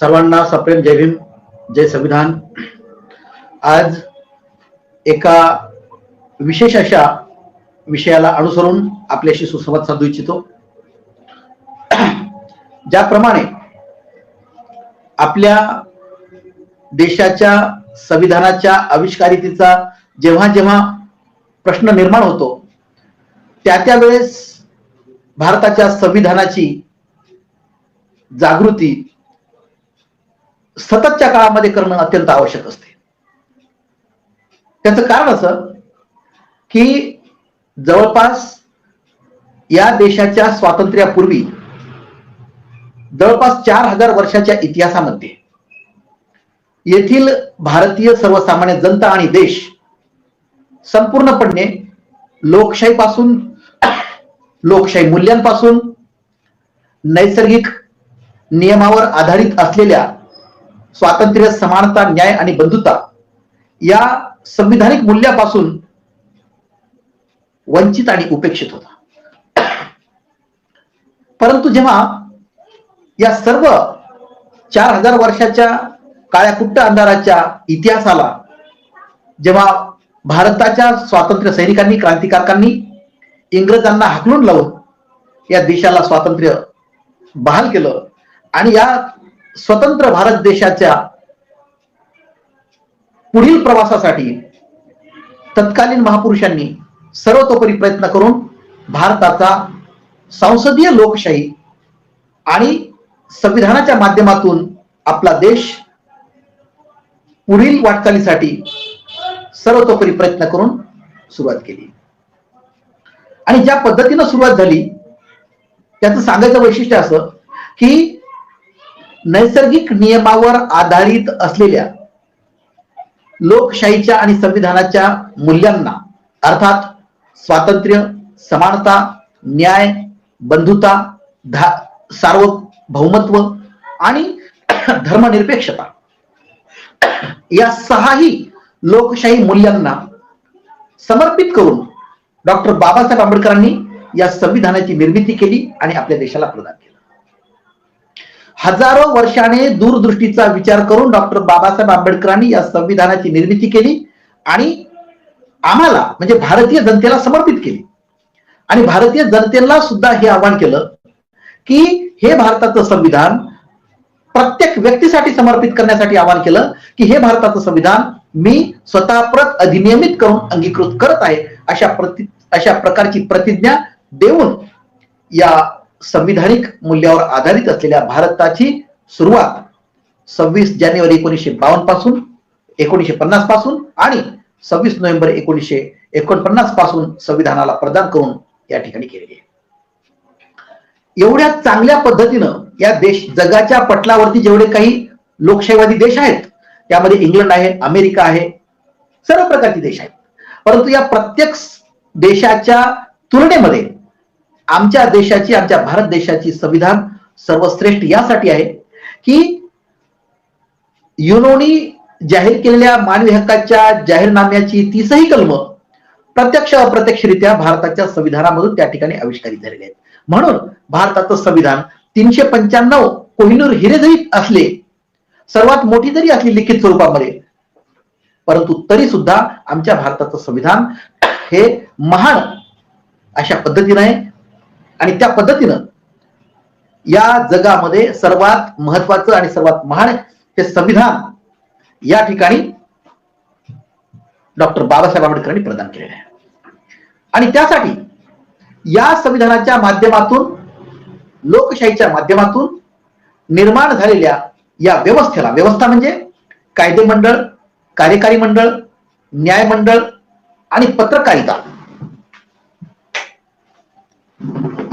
सर्वांना सप्रेम जय भीम जय संविधान. आज एका विशेष अशा विषयाला अनुसरून आपल्याशी सुसंवाद साधू इच्छितो. ज्याप्रमाणे आपल्या देशाच्या संविधानाच्या आविष्कारितेचा जेव्हा जेव्हा प्रश्न निर्माण होतो त्या त्यावेळेस भारताच्या संविधानाची जागृती सततच्या काळामध्ये करणं अत्यंत आवश्यक असते. त्याचं कारण असं की जवळपास या देशाच्या स्वातंत्र्यापूर्वी जवळपास चार हजार वर्षाच्या इतिहासामध्ये येथील भारतीय सर्वसामान्य जनता आणि देश संपूर्णपणे लोकशाहीपासून लोकशाही मूल्यांपासून नैसर्गिक नियमावर आधारित असलेल्या स्वातंत्र्य समानता न्याय आणि बंधुता या संविधानिक मूल्यापासून वंचित आणि उपेक्षित होता. परंतु जेव्हा या सर्व चार हजार वर्षाच्या काळ्याकुट्ट अंधाराच्या इतिहासाला जेव्हा भारताच्या स्वातंत्र्य सैनिकांनी क्रांतिकारकांनी इंग्रजांना हाकलून लावून या देशाला स्वातंत्र्य बहाल केलं आणि या स्वतंत्र भारत देशाच्या पुढील प्रवासासाठी तत्कालीन महापुरुषांनी सर्वतोपरी प्रयत्न करून भारताचा संसदीय लोकशाही आणि संविधानाच्या माध्यमातून आपला देश पुढील वाटचालीसाठी सर्वतोपरी प्रयत्न करून सुरुवात केली. आणि ज्या पद्धतीनं सुरुवात झाली त्याचं सांगायचं वैशिष्ट्य असं की नैसर्गिक नियमावर आधारित असलेल्या लोकशाहीच्या आणि संविधानाच्या मूल्यांना अर्थात स्वातंत्र्य समानता न्याय बंधुता धा सार्वभौमत्व आणि धर्मनिरपेक्षता. या सहाही लोकशाही मूल्यांना समर्पित करून डॉक्टर बाबासाहेब आंबेडकरांनी या संविधानाची निर्मिती केली आणि आपल्या देशाला प्रदान केली. हजारो वर्षाने दूरदृष्टीचा विचार करून डॉक्टर बाबासाहेब आंबेडकरांनी या संविधानाची निर्मिती केली आणि आम्हाला म्हणजे भारतीय जनतेला समर्पित केली. आणि भारतीय जनतेला सुद्धा हे आवाहन केलं की हे भारताचं संविधान प्रत्येक व्यक्तीसाठी समर्पित करण्यासाठी आवाहन केलं की हे भारताचं संविधान मी स्वतः प्रत अधिनियमित करून अंगीकृत करत आहे अशा प्रति अशा प्रकारची प्रतिज्ञा देऊन या संविधानिक मूल्यावर आधारित असलेल्या भारताची सुरुवात सव्वीस जानेवारी एकोणीसशे बावन्नपासून एकोणीसशे पन्नासपासून आणि सव्वीस नोव्हेंबर एकोणीसशे एकोणपन्नासपासून संविधानाला प्रदान करून या ठिकाणी केलेली आहे. एवढ्या चांगल्या पद्धतीनं या देश जगाच्या पटलावरती जेवढे काही लोकशाहीवादी देश आहेत त्यामध्ये इंग्लंड आहे अमेरिका आहे सर्व प्रकारचे देश आहेत. परंतु या प्रत्येक देशाच्या तुलनेमध्ये आमच्या देशाची आमच्या भारत देशाची संविधान सर्वश्रेष्ठ यासाठी आहे की युनोनी जाहीर केलेल्या मानवी हक्काच्या जाहीरनाम्याची तीसही कलम प्रत्यक्ष अप्रत्यक्षरित्या भारताच्या संविधानामधून त्या ठिकाणी आविष्कारित झालेले आहेत. म्हणून भारताचं संविधान तीनशे पंच्याण्णव कोहिनूर हिरे जरी असले सर्वात मोठी जरी असली लिखित स्वरूपामध्ये परंतु तरी सुद्धा आमच्या भारताचं संविधान हे महान अशा पद्धतीने आहे. आणि त्या पद्धतीनं या जगामध्ये सर्वात महत्वाचं आणि सर्वात महान हे संविधान या ठिकाणी डॉक्टर बाबासाहेब आंबेडकरांनी प्रदान केलेलं आहे. आणि त्यासाठी या संविधानाच्या माध्यमातून लोकशाहीच्या माध्यमातून निर्माण झालेल्या या व्यवस्थेला व्यवस्था म्हणजे कायदे मंडळ कार्यकारी मंडळ न्यायमंडळ आणि पत्रकारिता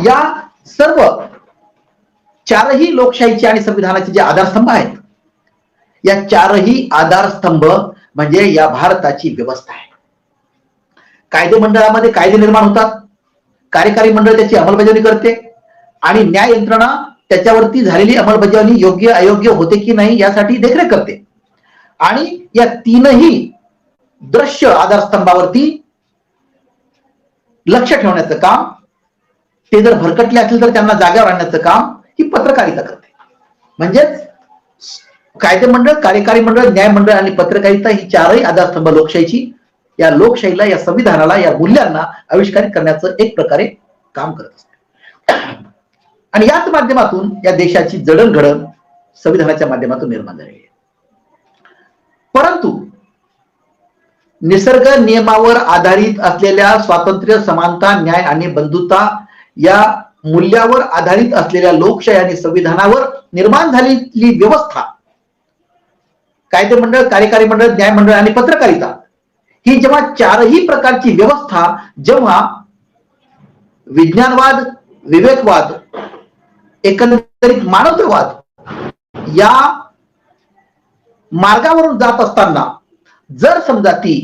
या सर्व चारही लोकशाहीचे आणि संविधानाचे जे आधारस्तंभ आहेत या चारही आधारस्तंभ म्हणजे या भारताची व्यवस्था आहे. कायदे मंडळामध्ये कायदे निर्माण होतात कार्यकारी मंडळ त्याची अंमलबजावणी करते आणि न्याय यंत्रणा त्याच्यावरती झालेली अंमलबजावणी योग्य अयोग्य होते की नाही यासाठी देखरेख करते. आणि या तीनही दृश्य आधारस्तंभावरती लक्ष ठेवण्याचं काम ते जर भरकटले असतील तर त्यांना जागेवर आणण्याचं काम ही पत्रकारिता करते. म्हणजेच कायदे मंडळ कार्यकारी मंडळ न्याय मंडळ आणि पत्रकारिता ही चारही आधारस्तंभ लोकशाहीची या लोकशाहीला या संविधानाला या मूल्यांना आविष्कारित करण्याचं एक प्रकारे काम करत असते. आणि याच माध्यमातून या देशाची जडणघडण संविधानाच्या माध्यमातून निर्माण झालेली आहे. परंतु निसर्ग नियमावर आधारित असलेल्या स्वातंत्र्य समानता न्याय आणि बंधुता या मूल्यावर आधारित असलेल्या लोकशाही आणि संविधानावर निर्माण झालेली व्यवस्था. कायदे मंडळ कार्यकारी मंडळ न्याय मंडळ आणि पत्रकारिता. ही जेव्हा चारही प्रकारची व्यवस्था जेव्हा विज्ञानवाद विवेकवाद एकंदरीत मानवतावाद या मार्गावरून जात असताना जर समजा ती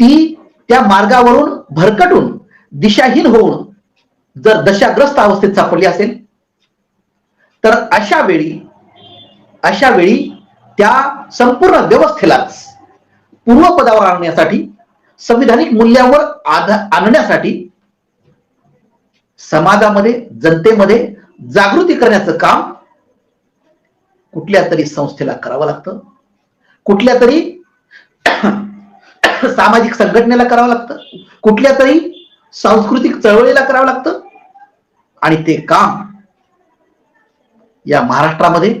ती त्या मार्गावरून भरकटून दिशाहीन होऊन जर दशाग्रस्त अवस्थेत सापडली असेल तर अशा वेळी अशा वेळी त्या संपूर्ण व्यवस्थेलाच पूर्वपदावर आणण्यासाठी संविधानिक मूल्यावर आणण्यासाठी समाजामध्ये जनतेमध्ये जागृती करण्याचं काम कुठल्या तरी संस्थेला करावं लागतं. कुठल्या तरी सामाजिक संघटनेला करावं लागतं. कुठल्या तरी सांस्कृतिक चळवळीला करावं लागतं. आणि ते काम या महाराष्ट्रामध्ये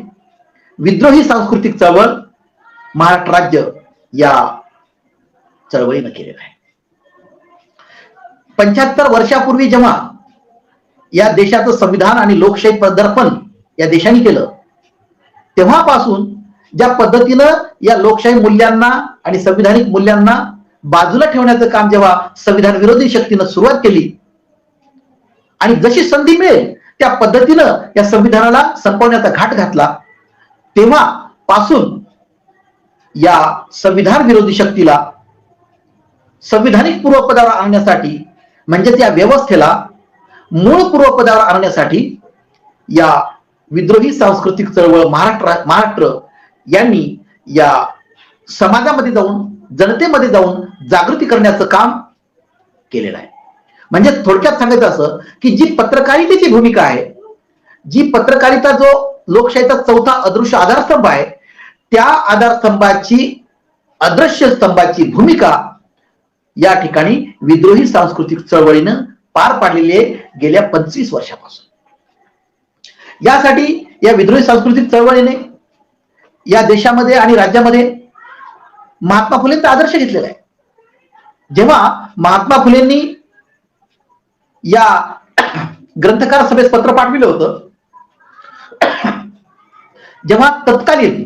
विद्रोही सांस्कृतिक चळवळ महाराष्ट्र राज्य या चळवळीनं केलेलं आहे. पंच्याहत्तर वर्षापूर्वी जेव्हा या देशाचं संविधान आणि लोकशाही पदार्पण या देशाने केलं तेव्हापासून ज्या पद्धतीनं या लोकशाही मूल्यांना आणि संविधानिक मूल्यांना बाजूला ठेवण्याचं काम जेव्हा संविधान विरोधी शक्तीनं सुरुवात केली आणि जशी संधी मिळेल त्या पद्धतीनं या संविधानाला संपवण्याचा घाट घातला. तेव्हा पासून या संविधान विरोधी शक्तीला संविधानिक पूर्वपदावर आणण्यासाठी म्हणजेच या व्यवस्थेला मूळ पूर्वपदावर आणण्यासाठी या विद्रोही सांस्कृतिक चळवळ महाराष्ट्र महाराष्ट्र यांनी या समाजामध्ये जाऊन जनतेमध्ये जाऊन जागृती करण्याचं काम केलेलं आहे. म्हणजे थोडक्यात सांगायचं असं की जी पत्रकारितेची भूमिका आहे जी पत्रकारिता जो लोकशाहीचा चौथा अदृश्य आधारस्तंभ आहे त्या आधारस्तंभाची अदृश्य स्तंभाची भूमिका या ठिकाणी विद्रोही सांस्कृतिक चळवळीनं पार पाडलेली आहे गेल्या पंचवीस वर्षापासून. यासाठी या विद्रोही सांस्कृतिक चळवळीने या देशामध्ये आणि राज्यामध्ये महात्मा फुलेंचा आदर्श घेतलेला आहे. जेव्हा महात्मा फुलेंनी या ग्रंथकार सभेस पत्र पाठविलं होतं. जेव्हा तत्कालीन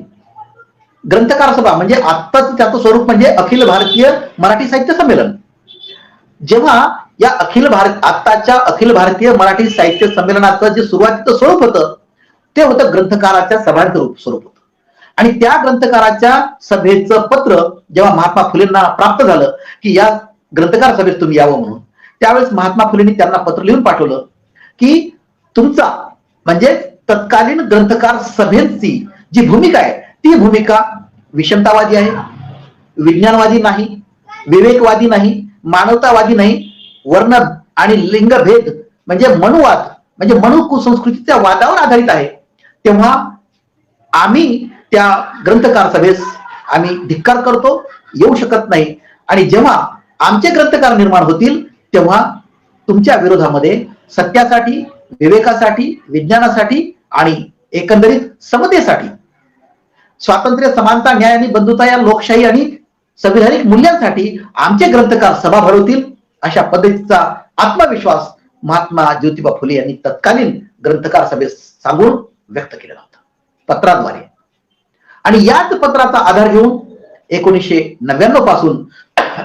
ग्रंथकार सभा म्हणजे आत्ताच त्याचं स्वरूप म्हणजे अखिल भारतीय मराठी साहित्य संमेलन. जेव्हा या अखिल भारत आत्ताच्या अखिल भारतीय मराठी साहित्य संमेलनाचं जे सुरुवातीचं स्वरूप होतं ते होतं ग्रंथकाराच्या सभांचं रूप स्वरूप होतं. आणि त्या ग्रंथकाराच्या सभेचं पत्र जेव्हा महात्मा फुलेंना प्राप्त झालं की या ग्रंथकार सभेत तुम्ही यावं म्हणून. त्यावेळेस महात्मा फुलेंनी त्यांना पत्र लिहून पाठवलं की तुमचा म्हणजे तत्कालीन ग्रंथकार सभेची जी भूमिका आहे ती भूमिका विषमतावादी आहे विज्ञानवादी नाही विवेकवादी नाही मानवतावादी नाही वर्ण आणि लिंगभेद म्हणजे मनुवाद म्हणजे मनु कुसंस्कृतीच्या वादावर आधारित आहे. तेव्हा आम्ही त्या ग्रंथकार सभेस आम्ही धिक्कार करतो येऊ शकत नाही. आणि जेव्हा आमचे ग्रंथकार निर्माण होतील तेव्हा तुमच्या विरोधामध्ये सत्यासाठी विवेकासाठी विज्ञानासाठी आणि एकंदरीत समतेसाठी स्वातंत्र्य समानता न्याय आणि बंधुता या लोकशाही आणि संविधानिक मूल्यांसाठी आमचे ग्रंथकार सभा भरवतील अशा पद्धतीचा आत्मविश्वास महात्मा ज्योतिबा फुले यांनी तत्कालीन ग्रंथकार सभेत सांगून व्यक्त केलेला होता. पत्राद्वारे. आणि याच पत्राचा आधार घेऊन एकोणीसशे नव्याण्णवपासून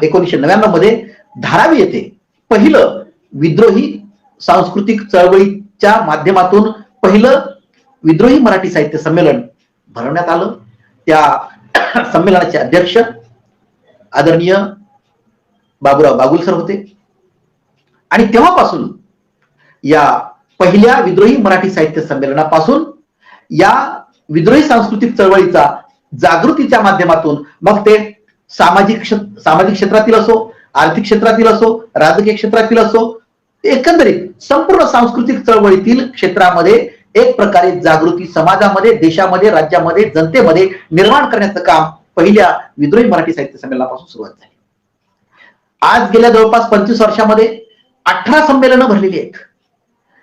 एकोणीसशे नव्याण्णवमध्ये धारावी येथे पहिलं विद्रोही सांस्कृतिक चळवळीच्या माध्यमातून पहिलं विद्रोही मराठी साहित्य संमेलन भरवण्यात आलं. त्या संमेलनाचे अध्यक्ष आदरणीय बाबूराव बागुल सर होते. आणि तेव्हापासून या पहिल्या विद्रोही मराठी साहित्य संमेलनापासून या विद्रोही सांस्कृतिक चळवळीचा जागृतीच्या माध्यमातून मग ते सामाजिक क्षेत्र सामाजिक क्षेत्रातील असो आर्थिक क्षेत्रातील असो राजकीय क्षेत्रातील असो एकंदरीत संपूर्ण सांस्कृतिक चळवळीतील क्षेत्रामध्ये एक प्रकारे जागृती समाजामध्ये देशामध्ये राज्यामध्ये जनतेमध्ये निर्माण करण्याचं काम पहिल्या विद्रोही मराठी साहित्य संमेलनापासून सुरुवात झाली. आज गेल्या जवळपास पंचवीस वर्षामध्ये अठरा संमेलनं भरलेली आहेत.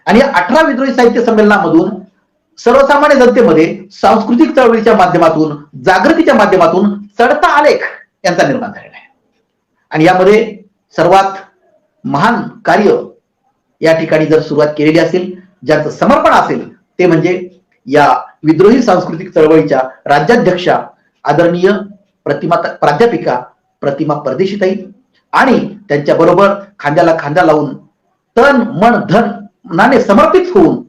आणि या अठरा विद्रोही साहित्य संमेलनामधून सर्वसामान्य जनतेमध्ये सांस्कृतिक चळवळीच्या माध्यमातून जागृतीच्या माध्यमातून चढता आलेख यांचा निर्माण झाला आहे. आणि यामध्ये सर्वात महान कार्य या ठिकाणी जर सुरुवात केलेली असेल ज्यांचं समर्पण असेल ते म्हणजे या विद्रोही सांस्कृतिक चळवळीच्या राज्याध्यक्षा आदरणीय प्रतिमा प्राध्यापिका प्रतिमा परदेशीताई आणि त्यांच्या बरोबर खांद्याला खांदा लावून तन मन धन नाने समर्पित होऊन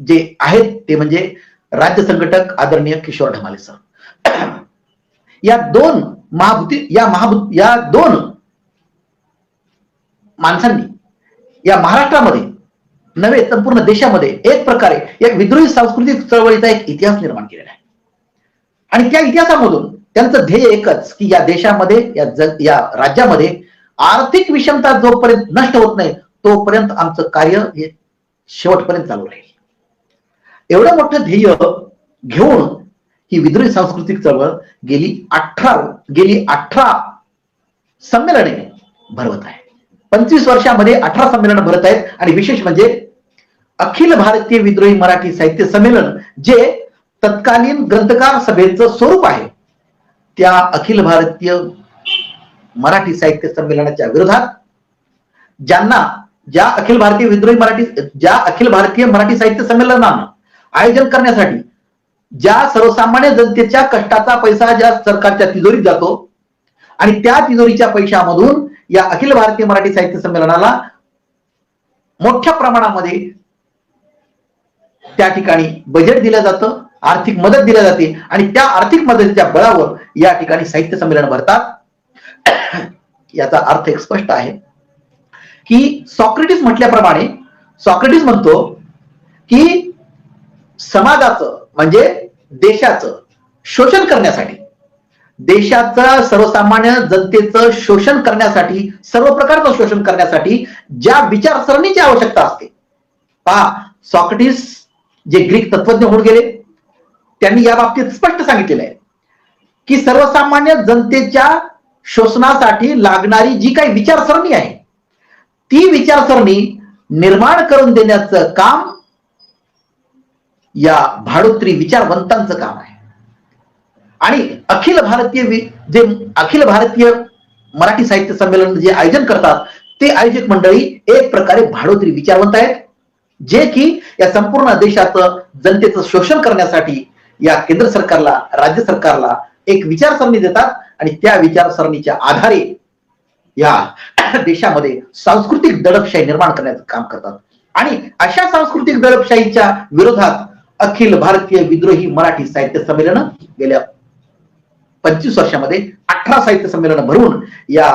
जे आहेत ते म्हणजे राज्य संघटक आदरणीय किशोर ढमाले सर. या दोन महाभूती या महाभूत या दोन माणसांनी. या महाराष्ट्रामध्ये नव्हे संपूर्ण देशामध्ये एक प्रकारे एक विद्रोही सांस्कृतिक चळवळीचा एक इतिहास निर्माण केलेला आहे. आणि त्या इतिहासामधून त्यांचं ध्येय एकच की या देशामध्ये या जग या राज्यामध्ये आर्थिक विषमता जोपर्यंत नष्ट होत नाही तोपर्यंत आमचं कार्य हे शेवटपर्यंत चालू राहील. एवढं मोठं ध्येय घेऊन ही विद्रोही सांस्कृतिक चळवळ गेली अठरा गेली अठरा संमेलने भरवत आहे. पंचवीस वर्षामध्ये अठरा संमेलन भरत आहेत. आणि विशेष म्हणजे अखिल भारतीय विद्रोही मराठी साहित्य संमेलन जे तत्कालीन ग्रंथकार सभेचं स्वरूप आहे. त्या अखिल भारतीय मराठी साहित्य संमेलनाच्या विरोधात ज्यांना ज्या अखिल भारतीय विद्रोही मराठी ज्या अखिल भारतीय मराठी साहित्य संमेलनानं आयोजन करण्यासाठी ज्या सर्वसामान्य जनतेच्या कष्टाचा पैसा ज्या सरकारच्या तिजोरीत जातो आणि त्या तिजोरीच्या पैशामधून या अखिल भारतीय मराठी साहित्य संमेलनाला मोठ्या प्रमाणामध्ये त्या ठिकाणी बजेट दिलं जातं आर्थिक मदत दिल्या जाते आणि त्या आर्थिक मदतीच्या बळावर या ठिकाणी साहित्य संमेलन भरतात. याचा अर्थ एक स्पष्ट आहे की सॉक्रेटिस म्हटल्याप्रमाणे सॉक्रेटिस म्हणतो की समाजाचं म्हणजे देशाचं शोषण करण्यासाठी देशाचं सर्वसामान्य जनतेचं शोषण करण्यासाठी सर्व प्रकारचं शोषण करण्यासाठी ज्या विचारसरणीची आवश्यकता असते. पहा सॉक्रेटिस जे ग्रीक तत्वज्ञ होऊन गेले त्यांनी या बाबतीत स्पष्ट सांगितलेलं आहे की सर्वसामान्य जनतेच्या शोषणासाठी लागणारी जी काही विचारसरणी आहे ती विचारसरणी निर्माण करून देण्याचं काम या भाडोत्री विचारवंतांचं काम आहे. आणि अखिल भारतीय जे अखिल भारतीय मराठी साहित्य संमेलन जे आयोजन करतात ते आयोजक मंडळी एक प्रकारे भाडोत्री विचारवंत आहेत जे की या संपूर्ण देशाचं जनतेचं शोषण करण्यासाठी या केंद्र सरकारला राज्य सरकारला एक विचारसरणी देतात आणि त्या विचारसरणीच्या आधारे या देशामध्ये सांस्कृतिक दडपशाही निर्माण करण्याचं काम करतात. आणि अशा सांस्कृतिक दडपशाहीच्या विरोधात अखिल भारतीय विद्रोही मराठी साहित्य संमेलन गेल्या पंचवीस वर्षामध्ये अठरा साहित्य संमेलन भरून या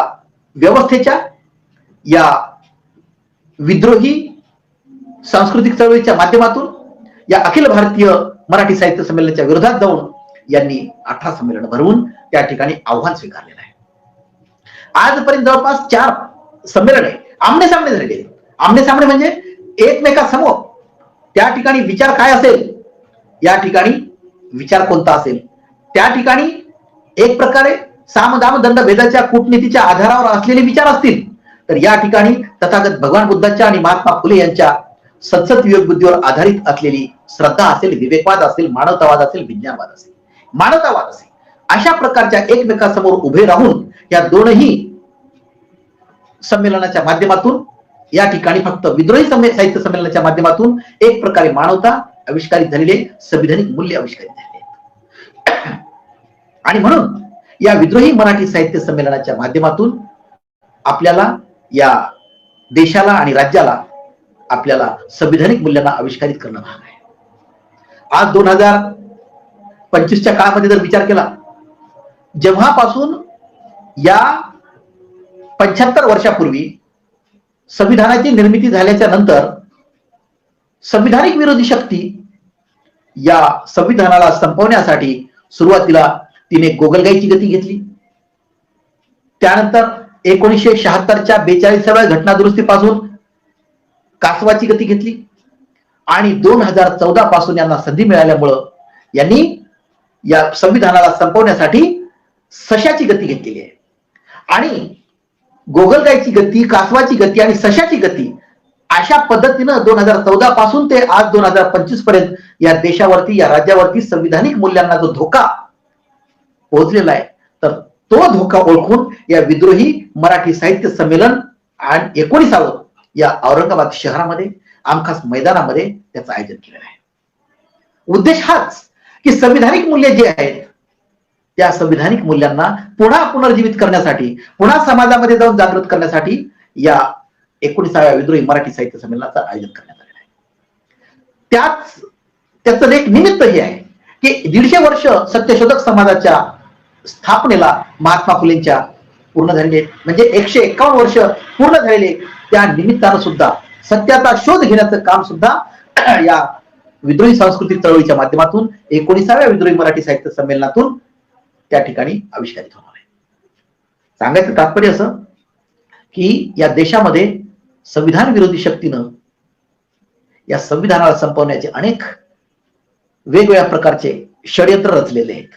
व्यवस्थेच्या या विद्रोही सांस्कृतिक चळवळीच्या माध्यमातून या अखिल भारतीय मराठी साहित्य संमेलनाच्या विरोधात जाऊन यांनी अठरा संमेलन भरवून त्या ठिकाणी आव्हान स्वीकारलेलं आहे. आजपर्यंत जवळपास चार संमेलने आमने सामने झालेले आहेत. आमने सामने म्हणजे एकमेकासमोर त्या ठिकाणी विचार काय असेल या ठिकाणी विचार कोणता असेल त्या ठिकाणी एक प्रकारे सामदाम दंड भेदाच्या कूटनीतीच्या आधारावर असलेले विचार असतील. तर या ठिकाणी तथागत भगवान बुद्धाच्या आणि महात्मा फुले यांच्या सतसत विवेक बुद्धीवर आधारित असलेली श्रद्धा असेल विवेकवाद असेल मानवतावाद असेल विज्ञानवाद असेल. मानवतावाद असेल. अशा प्रकारच्या एकमेकांसमोर उभे राहून या दोनही संमेलनाच्या माध्यमातून या ठिकाणी फक्त विद्रोही साहित्य संमेलनाच्या माध्यमातून एक प्रकारे मानवता आविष्कारित झालेले संविधानिक मूल्य आविष्कारित झालेले आणि म्हणून या विद्रोही मराठी साहित्य संमेलनाच्या माध्यमातून आपल्याला या देशाला आणि राज्याला आपल्याला संविधानिक मूल्यांना आविष्कारित करणं भाग आहे. आज दोन हजार पंचवीसच्या काळामध्ये जर विचार केला जेव्हापासून या पंच्याहत्तर वर्षापूर्वी संविधानाची निर्मिती झाल्याच्यानंतर संविधानिक विरोधी शक्ती या संविधानाला संपवण्यासाठी सुरुवातीला तिने गोगलगाईची गती घेतली. त्यानंतर एकोणीसशे शहात्तरच्या बेचाळीसाव्या घटना दुरुस्तीपासून कासवाची गती घेतली. आणि दोन हजार चौदा पासून यांना संधी मिळाल्यामुळं यांनी या संविधानाला संपवण्यासाठी सशाची गती घेतलेली आहे. आणि गोगलगायची गती कासवाची गती आणि सशाची गती अशा पद्धतीनं दोन हजार चौदा पासून ते आज दोन हजार पंचवीसपर्यंत या देशावरती या राज्यावरती संविधानिक मूल्यांना जो धोका पोहोचलेला आहे. तर तो धोका ओळखून या विद्रोही मराठी साहित्य संमेलन आणि एकोणीसावं या औरंगाबाद शहरामध्ये आमखास मैदानामध्ये त्याचं आयोजन केलेलं आहे. उद्देश हाच की संविधानिक मूल्य जे आहेत त्या संविधानिक मूल्यांना पुन्हा पुनर्जीवित करण्यासाठी पुन्हा समाजामध्ये जाऊन जागृत करण्यासाठी या एकोणीसाव्या विद्रोही मराठी साहित्य संमेलनाचं आयोजन करण्यात आलेलं आहे. त्याच त्याचं एक निमित्त हे आहे की दीडशे वर्ष सत्यशोधक समाजाच्या स्थापनेला महात्मा फुलेंच्या पूर्ण झालेले म्हणजे एकशे एकावन्न वर्ष पूर्ण झालेले त्या निमित्तानं सुद्धा सत्याचा शोध घेण्याचं काम सुद्धा या विद्रोही सांस्कृतिक चळवळीच्या माध्यमातून एकोणीसाव्या विद्रोही मराठी साहित्य संमेलनातून त्या ठिकाणी आविष्कारित होणार आहे. सांगायचं तात्पर्य असं की या देशामध्ये संविधान विरोधी शक्तीनं या संविधानाला संपवण्याचे अनेक वेगवेगळ्या प्रकारचे षडयंत्र रचलेले आहेत.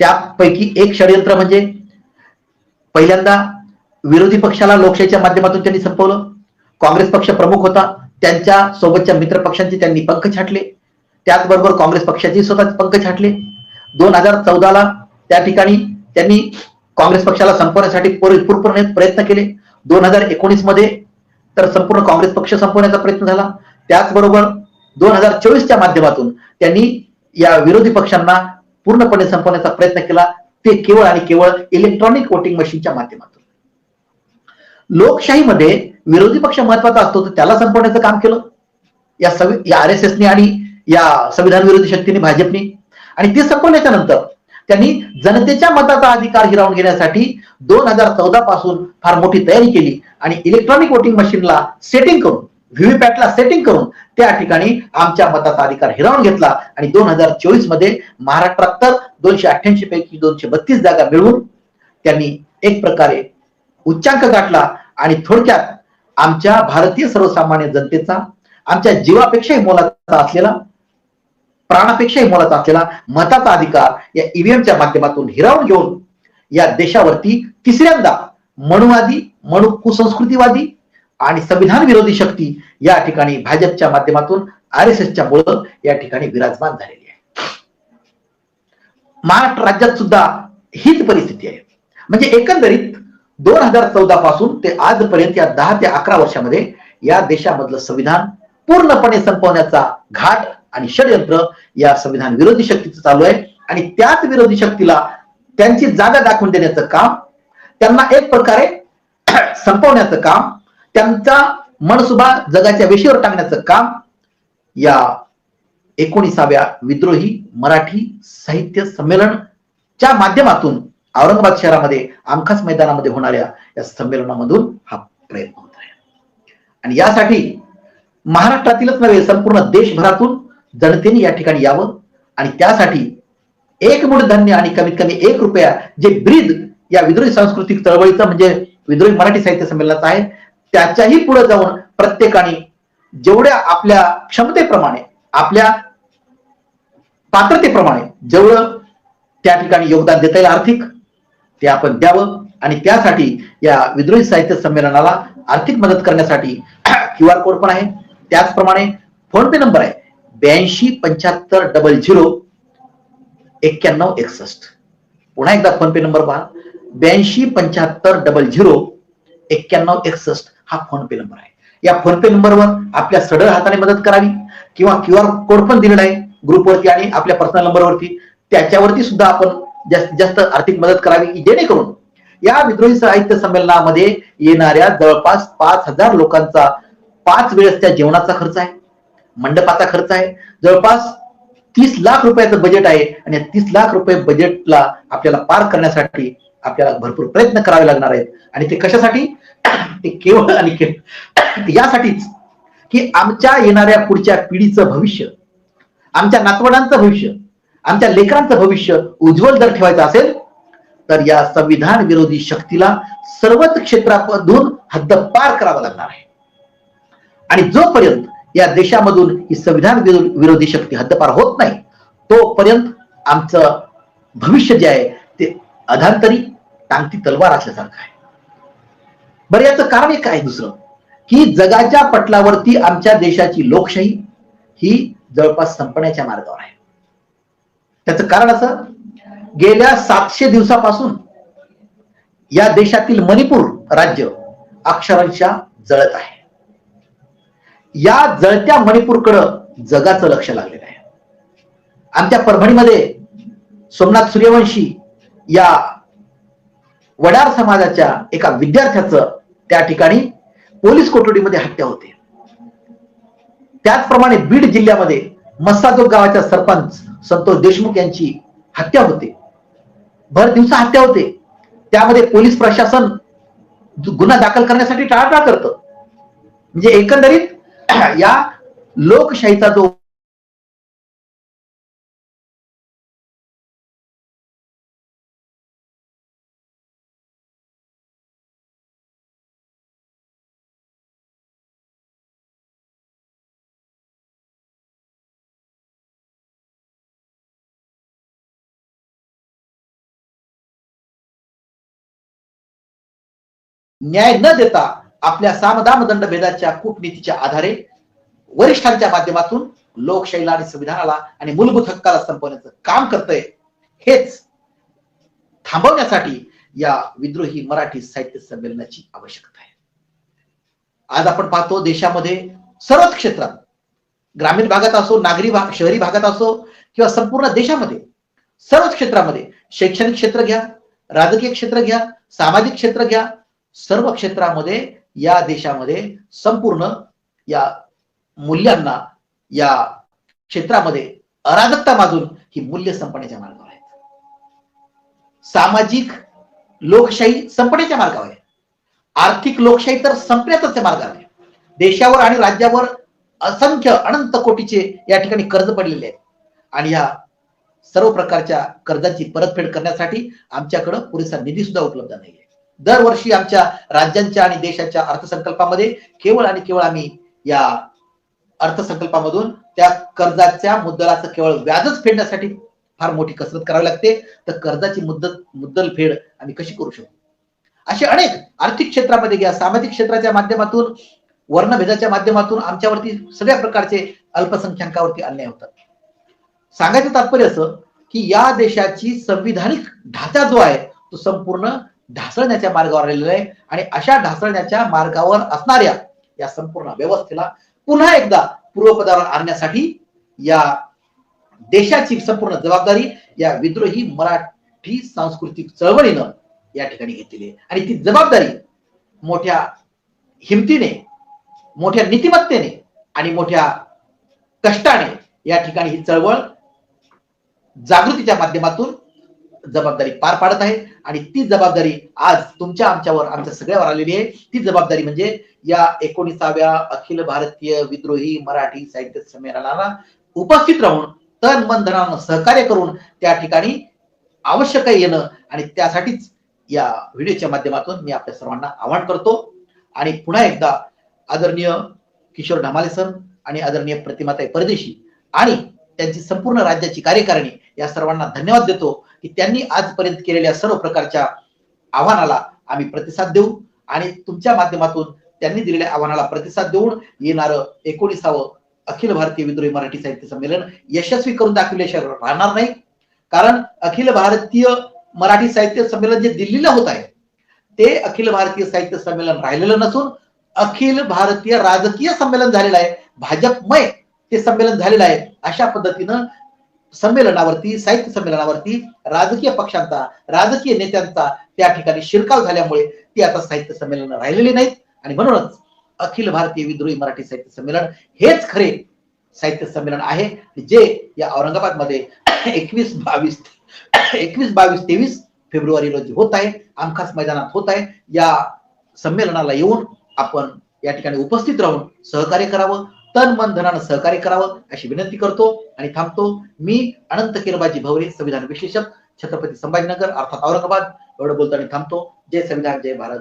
त्यापैकी एक षडयंत्र म्हणजे पहिल्यांदा विरोधी पक्षाला लोकशाहीच्या माध्यमातून त्यांनी संपवलं. काँग्रेस पक्ष प्रमुख होता. त्यांच्या सोबतच्या मित्र पक्षांचे त्यांनी पंख छाटले. त्याचबरोबर काँग्रेस पक्षाचे स्वतः पंख छाटले. दोन हजार चौदाला त्या ठिकाणी त्यांनी काँग्रेस पक्षाला संपवण्यासाठी पूर्णपणे प्रयत्न केले. दोन हजार एकोणीसमध्ये तर संपूर्ण काँग्रेस पक्ष संपवण्याचा प्रयत्न झाला. त्याचबरोबर दोन हजार चोवीसच्या माध्यमातून त्यांनी या विरोधी पक्षांना पूर्णपणे संपवण्याचा प्रयत्न केला. ते केवळ आणि केवळ इलेक्ट्रॉनिक वोटिंग मशीनच्या माध्यमातून. लोकशाहीमध्ये विरोधी पक्ष महत्त्वाचा असतो तर त्याला संपवण्याचं काम केलं. या सवि या आर एस एसने आणि या संविधान विरोधी शक्तीने भाजपने. आणि ते संपवल्याच्या नंतर त्यांनी जनतेच्या मताचा अधिकार हिरावून घेण्यासाठी दोन हजार चौदा पासून फार मोठी तयारी केली आणि इलेक्ट्रॉनिक वोटिंग मशीनला सेटिंग करून व्हीव्हीपॅटला सेटिंग करून त्या ठिकाणी आमच्या मताचा अधिकार हिरावून घेतला आणि दोन हजार चोवीसमध्ये महाराष्ट्रात तर दोनशे अठ्ठ्याऐंशी पैकी दोनशे बत्तीस जागा मिळवून त्यांनी एक प्रकारे उच्चांक गाठला आणि थोडक्यात आमच्या भारतीय सर्वसामान्य जनतेचा आमच्या जीवापेक्षाही मोलाचा असलेला प्राणापेक्षाही मोलाचा असलेला मताचा अधिकार या ईव्हीएमच्या माध्यमातून हिरावून घेऊन या देशावरती तिसऱ्यांदा मनुवादी मनु कुसंस्कृतीवादी आणि संविधान विरोधी शक्ती या ठिकाणी भाजपच्या माध्यमातून आर एस एसच्या मुळे या ठिकाणी विराजमान झालेली आहे. महाराष्ट्र राज्यात सुद्धा हीच परिस्थिती आहे. म्हणजे एकंदरीत दोन हजार चौदा पासून ते आजपर्यंत या दहा ते अकरा वर्षामध्ये या देशामधलं संविधान पूर्णपणे संपवण्याचा घाट आणि षडयंत्र या संविधान विरोधी शक्तीचं चालू आहे. आणि त्याच विरोधी शक्तीला त्यांची जागा दाखवून देण्याचं काम त्यांना एक प्रकारे संपवण्याचं काम त्यांचा मनसुबा जगाच्या वेशीवर टाकण्याचं काम या एकोणीसाव्या विद्रोही मराठी साहित्य संमेलनच्या माध्यमातून औरंगाबाद शहरामध्ये आमखास मैदानामध्ये होणाऱ्या या संमेलनामधून हा प्रयत्न होत आहे. आणि यासाठी महाराष्ट्रातीलच नव्हे संपूर्ण देशभरातून जनतेने या ठिकाणी यावं आणि त्यासाठी एक मूळ धान्य आणि कमीत कमी एक रुपया जे ब्रीद या विद्रोही सांस्कृतिक चळवळीचं म्हणजे विद्रोही मराठी साहित्य संमेलनाचं आहे त्याच्याही पुढे जाऊन प्रत्येकाने जेवढ्या आपल्या क्षमतेप्रमाणे आपल्या पात्रतेप्रमाणे जेवढं त्या ठिकाणी योगदान देता येईल आर्थिक ते आपण द्यावं आणि त्यासाठी या विद्रोही साहित्य संमेलनाला आर्थिक मदत करण्यासाठी क्यू आर कोड पण आहे. त्याचप्रमाणे फोन पे नंबर आहे ब्याऐंशी पंच्याहत्तर डबल झिरो एक्क्याण्णव एकसष्ट. पुन्हा एकदा फोन पे नंबर पहा. ब्याऐंशी पंच्याहत्तर डबल झिरो एक्क्याण्णव एकसष्ट हा फोन पे नंबर आहे. या फोन पे नंबरवर आपल्या सडळ हाताने मदत करावी किंवा क्यू आर कोड पण दिलेला आहे ग्रुपवरती आणि आपल्या पर्सनल नंबरवरती. त्याच्यावरती सुद्धा आपण जास्तीत जास्त आर्थिक मदत करावी जेणेकरून या विद्रोही साहित्य संमेलनामध्ये येणाऱ्या जवळपास पाच हजार लोकांचा पाच वेळेस त्या जेवणाचा खर्च आहे मंडपाचा खर्च आहे जवळपास तीस लाख रुपयाचं बजेट आहे आणि या तीस लाख रुपये बजेटला आपल्याला पार करण्यासाठी आपल्याला भरपूर प्रयत्न करावे लागणार आहेत. आणि ते कशासाठी? ते केवळ आणि केवळ यासाठीच की आमच्या येणाऱ्या पुढच्या पिढीचं भविष्य आमच्या नातवंडांचं भविष्य आमच्या लेकरांचं भविष्य उज्ज्वल जर ठेवायचं असेल तर या संविधान विरोधी शक्तीला सर्वच क्षेत्रामधून हद्दपार करावं लागणार आहे. आणि जोपर्यंत या देशामधून ही संविधान विरोधी शक्ती हद्दपार होत नाही तोपर्यंत आमचं भविष्य जे आहे अधांतरी टांगती तलवार असल्यासारखं आहे. बरं याचं कारण एक आहे दुसरं की जगाच्या पटलावरती आमच्या देशाची लोकशाही ही जवळपास संपण्याच्या मार्गावर आहे. त्याचं कारण असं गेल्या सातशे दिवसापासून या देशातील मणिपूर राज्य अक्षरांशा जळत आहे. या जळत्या मणिपूरकडं जगाचं लक्ष लागलेलं आहे. आमच्या परभणीमध्ये सोमनाथ सूर्यवंशी या वडार समाजाच्या एका विद्यार्थ्याचं त्या ठिकाणी पोलीस कोठडीमध्ये हत्या होते. त्याचप्रमाणे बीड जिल्ह्यामध्ये मस्साजोग गावाच्या सरपंच संतोष देशमुख यांची हत्या होते. भर दिवसा हत्या होते. त्यामध्ये पोलीस प्रशासन गुन्हा दाखल करण्यासाठी टाळाटाळ करतं. म्हणजे एकंदरीत या लोकशाहीचा जो न्याय न देता आपल्या सामदाम दंडभेदाच्या कूटनीतीच्या आधारे वरिष्ठांच्या माध्यमातून लोकशाहीला आणि संविधानाला आणि मूलभूत हक्काला संपवण्याचं काम करतंय हेच थांबवण्यासाठी या विद्रोही मराठी साहित्य संमेलनाची आवश्यकता आहे. आज आपण पाहतो देशामध्ये सर्वच क्षेत्रात ग्रामीण भागात असो नागरी भाग शहरी भागात असो किंवा संपूर्ण देशामध्ये सर्वच क्षेत्रामध्ये शैक्षणिक क्षेत्र घ्या राजकीय क्षेत्र घ्या सामाजिक क्षेत्र घ्या सर्व क्षेत्रामध्ये या देशामध्ये संपूर्ण या मूल्यांना या क्षेत्रामध्ये अराजकता माजून ही मूल्य संपण्याच्या मार्गावर आहेत. सामाजिक लोकशाही संपण्याच्या मार्गावर आहे. आर्थिक लोकशाही तर संपण्याचाच मार्गावर आहे. देशावर आणि राज्यावर असंख्य अनंत कोटीचे या ठिकाणी कर्ज पडलेले आहेत. आणि या सर्व प्रकारच्या कर्जाची परतफेड करण्यासाठी आमच्याकडं पुरेसा निधी सुद्धा उपलब्ध नाही आहे दरवर्षी आमच्या राज्यांच्या आणि देशाच्या अर्थसंकल्पामध्ये केवळ आणि केवळ आम्ही या अर्थसंकल्पामधून त्या कर्जाच्या मुद्दलाचं केवळ व्याजच फेडण्यासाठी फार मोठी कसरत करावी लागते. तर कर्जाची मुद्दत मुद्दल फेड आम्ही कशी करू शकतो असे अनेक आर्थिक क्षेत्रामध्ये घ्या सामाजिक क्षेत्राच्या माध्यमातून वर्णभेदाच्या माध्यमातून आमच्यावरती सगळ्या प्रकारचे अल्पसंख्याकावरती अन्याय होतात. सांगायचं तात्पर्य असं की या देशाची संविधानिक ढाचा जो आहे तो संपूर्ण ढासळण्याच्या मार्गावर आलेलं आहे. आणि अशा ढासळण्याच्या मार्गावर असणाऱ्या या संपूर्ण व्यवस्थेला पुन्हा एकदा पूर्वपदावर आणण्यासाठी या देशाची संपूर्ण जबाबदारी या विद्रोही मराठी सांस्कृतिक चळवळीनं या ठिकाणी घेतलेली आहे. आणि ती जबाबदारी मोठ्या हिमतीने मोठ्या नीतिमत्तेने आणि मोठ्या कष्टाने या ठिकाणी ही चळवळ जागृतीच्या माध्यमातून जबाबदारी पार पाडत आहे. आणि ती जबाबदारी आज तुमच्या आमच्यावर आमच्या सगळ्यावर आलेली आहे. ती जबाबदारी म्हणजे या एकोणीसाव्या अखिल भारतीय विद्रोही मराठी साहित्य संमेलनाला उपस्थित राहून तन मन धनानं सहकार्य करून त्या ठिकाणी आवश्यक येणं. आणि त्यासाठीच या व्हिडिओच्या माध्यमातून मी आपल्या सर्वांना आवाहन करतो. आणि पुन्हा एकदा आदरणीय किशोर ढमाले सर आणि आदरणीय प्रतिमाताई परदेशी आणि त्यांची संपूर्ण राज्याची कार्यकारिणी या सर्वांना धन्यवाद देतो की त्यांनी आजपर्यंत केलेल्या सर्व प्रकारच्या आव्हानाला आम्ही प्रतिसाद देऊ आणि तुमच्या माध्यमातून त्यांनी दिलेल्या आव्हानाला प्रतिसाद देऊन येणारं एकोणीसावं अखिल भारतीय विद्रोही मराठी साहित्य संमेलन यशस्वी करून दाखविल्याशिवाय राहणार नाही. कारण अखिल भारतीय मराठी साहित्य संमेलन जे दिल्लीला होत आहे ते अखिल भारतीय साहित्य संमेलन राहिलेलं नसून अखिल भारतीय राजकीय संमेलन झालेलं आहे. भाजपमय ते संमेलन झालेलं आहे अशा पद्धतीनं संमेलनावरती साहित्य संमेलनावरती राजकीय पक्षांचा राजकीय नेत्यांचा त्या ठिकाणी शिरकाव झाल्यामुळे ती आता साहित्य संमेलन राहिलेली नाहीत. आणि म्हणूनच अखिल भारतीय विद्रोही मराठी साहित्य संमेलन हेच खरे साहित्य संमेलन आहे जे या औरंगाबादमध्ये एकवीस बावीस एकवीस बावीस तेवीस फेब्रुवारी रोजी होत आहे आमखास मैदानात होत आहे. या संमेलनाला येऊन आपण या ठिकाणी उपस्थित राहून सहकार्य करावं. तन मन धनानं सहकार्य करावं अशी विनंती करतो आणि थांबतो. मी अनंत किरबाजी भवरे संविधान विश्लेषक छत्रपती संभाजीनगर अर्थात औरंगाबाद. एवढं बोलतो आणि थांबतो. जय संविधान जय भारत.